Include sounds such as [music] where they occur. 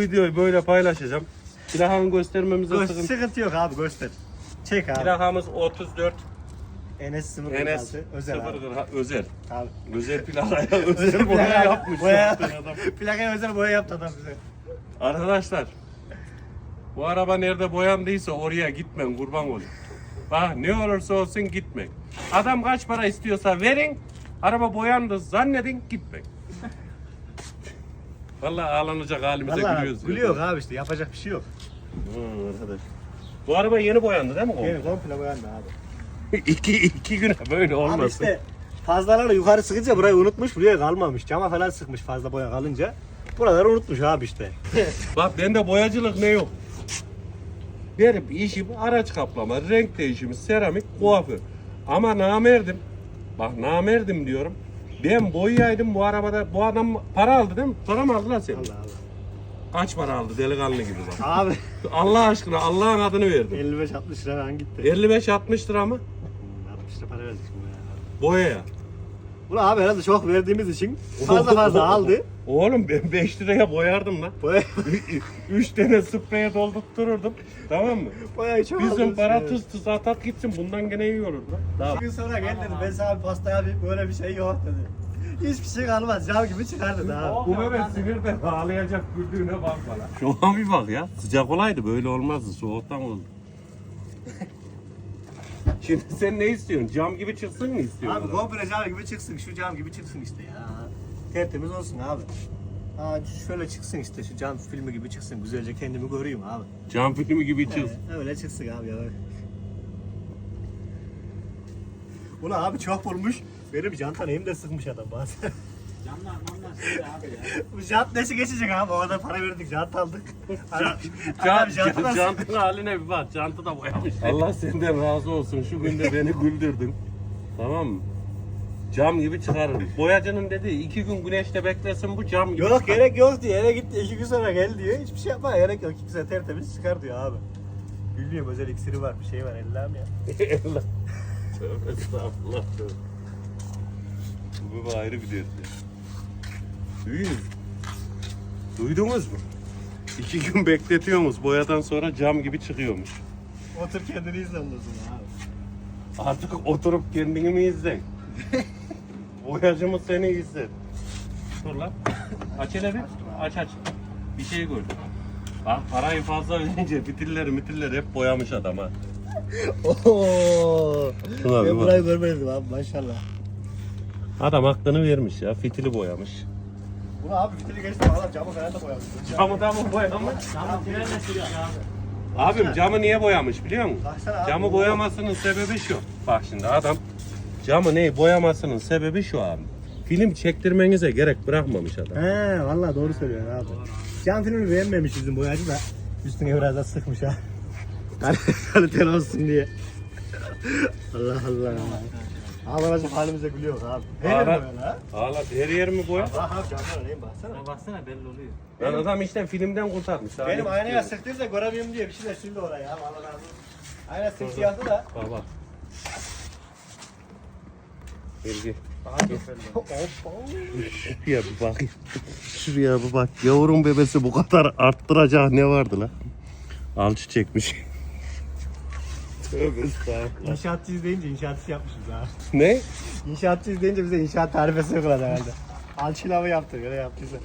Videoyu böyle paylaşacağım. Plakamı göstermemize Gö- sıkıntı. sıkıntı yok abi göster. Çek abi. Plakamız 34 Enes 0 Enes özel abi. 0 özel. Abi. Özel plakaya [laughs] özel boya plaka- yapmış. boya- adam. [laughs] Plakaya özel boya yaptı adam bize. Arkadaşlar bu araba nerede boyandıysa oraya gitmen kurban olayım. Bak ne olursa olsun gitmek. Adam kaç para istiyorsa verin. Araba boyandı zannedin gitmek. Vallahi ağlanacak halimize Valla gülüyoruz. gülüyor abi işte yapacak bir şey yok. Arkadaş. Bu araba yeni boyandı değil mi? komple? Yeni komple boyandı abi. [laughs] iki, iki güne böyle olmasın. Abi işte fazlaları yukarı sıkınca burayı unutmuş buraya kalmamış. Cama falan sıkmış fazla boya kalınca. Buraları unutmuş abi işte. [laughs] Bak bende boyacılık ne yok. Benim işim araç kaplama, renk değişimi, seramik, kuaför. Ama namerdim. Bak namerdim diyorum. Ben boyayaydım bu arabada. Bu adam para aldı değil mi? Para mı aldı lan sen? Allah Allah. Kaç para aldı delikanlı gibi bak. Abi [laughs] Allah aşkına Allah'ın adını verdim. 55-60 lira falan gitti. 55-60 lira mı? 60 lira para verdik şimdi ya. Boyaya. Ulan abi herhalde çok verdiğimiz için fazla fazla aldı. Oğlum ben 5 liraya boyardım lan. Boya, 3 tane spreye doldurttururdum. Tamam mı? boyayı çok Bizim para tıs tıs atat gitsin bundan gene olur lan. Daha Bir gün sonra gel dedi ben sana bir pastaya bir böyle bir şey yok dedi. Hiçbir şey kalmaz cam gibi çıkar dedi abi. Bu bebek sinirden ağlayacak güldüğüne bak bana. Şu an bir bak ya. Sıcak olaydı böyle olmazdı. Soğuktan oldu. [laughs] [laughs] Şimdi sen ne istiyorsun? Cam gibi çıksın mı istiyorsun? Abi komple cam gibi çıksın şu cam gibi çıksın işte ya. Tertemiz olsun abi. Aa, şöyle çıksın işte şu cam filmi gibi çıksın güzelce kendimi göreyim abi. Cam filmi gibi çıksın. Ee, öyle çıksın abi ya. Ulan abi çok vurmuş. Benim janta neyim de sıkmış adam bazen. [laughs] Camlar mamlar şöyle abi ya. Bu jant nesi geçecek abi? O kadar para verdik jant aldık. Adam, Can, adam jantı cantın haline bir bak. Cantı da boyamış. Allah senden razı olsun. Şu günde [laughs] beni güldürdün. Tamam mı? Cam gibi çıkarırım. Boyacının dediği iki gün güneşte beklesin bu cam gibi Yok çıkar. gerek yok diyor. Eve gitti iki gün sonra gel diyor. Hiçbir şey yapma gerek yok. Kimse tertemiz çıkar diyor abi. Bilmiyorum özel iksiri var bir şey var Allah'ım ya. [laughs] Allah. Tövbe estağfurullah tövbe. Bu ayrı bir dert. Duyuyor musun? Duydunuz mu? İki gün bekletiyormuş. Boyadan sonra cam gibi çıkıyormuş. Otur kendini izle ondan sonra abi. Artık oturup kendini mi izlen? [laughs] Boyacı mı seni izler? Dur lan. Aç hele bir. Aç aç. Bir şey gör. Bak parayı fazla verince fitilleri mitilleri hep boyamış adam ha. [laughs] Ooo. Şuna bir Ben bak. burayı görmedim abi maşallah. Adam aklını vermiş ya. Fitili boyamış. Bunu abi fitili geçti adam camı falan da boyamış. Camı da mı boyamış? Camı trenle sürüyor abi. Abim camı niye boyamış biliyor musun? Baksana abi. Camı boyamasının sebebi şu. Bak şimdi adam camı neyi boyamasının sebebi şu abi. Film çektirmenize gerek bırakmamış adam. He vallahi doğru söylüyorsun abi. Cam filmi beğenmemiş bizim boyacı da üstüne biraz da sıkmış ha. [laughs] Kaliteli olsun diye. Allah Allah. Ağlanacak halimize gülüyor abi. Her yer Ağla- boyalı ha. Ağlat her yer mi boya? Bak abi camlara neyim baksana. Ya baksana belli oluyor. Lan adam işte filmden kurtarmış. Benim ne aynaya istiyorsun? sıktıysa göremiyorum diye bir şey de sildi oraya abi. Allah razı olsun. Ayna simsiyahtı da. Bak bak. Gel gel. Şuraya bir bakayım. Şuraya bir bak. Yavrum bebesi bu kadar arttıracak ne vardı lan? Alçı çekmiş. Tövbe estağfurullah. İnşaatçıyız deyince inşaat işi yapmışız abi. Ne? İnşaatçıyız deyince bize inşaat tarifesi yok herhalde. Alçılavı yaptı, öyle yaptıysa.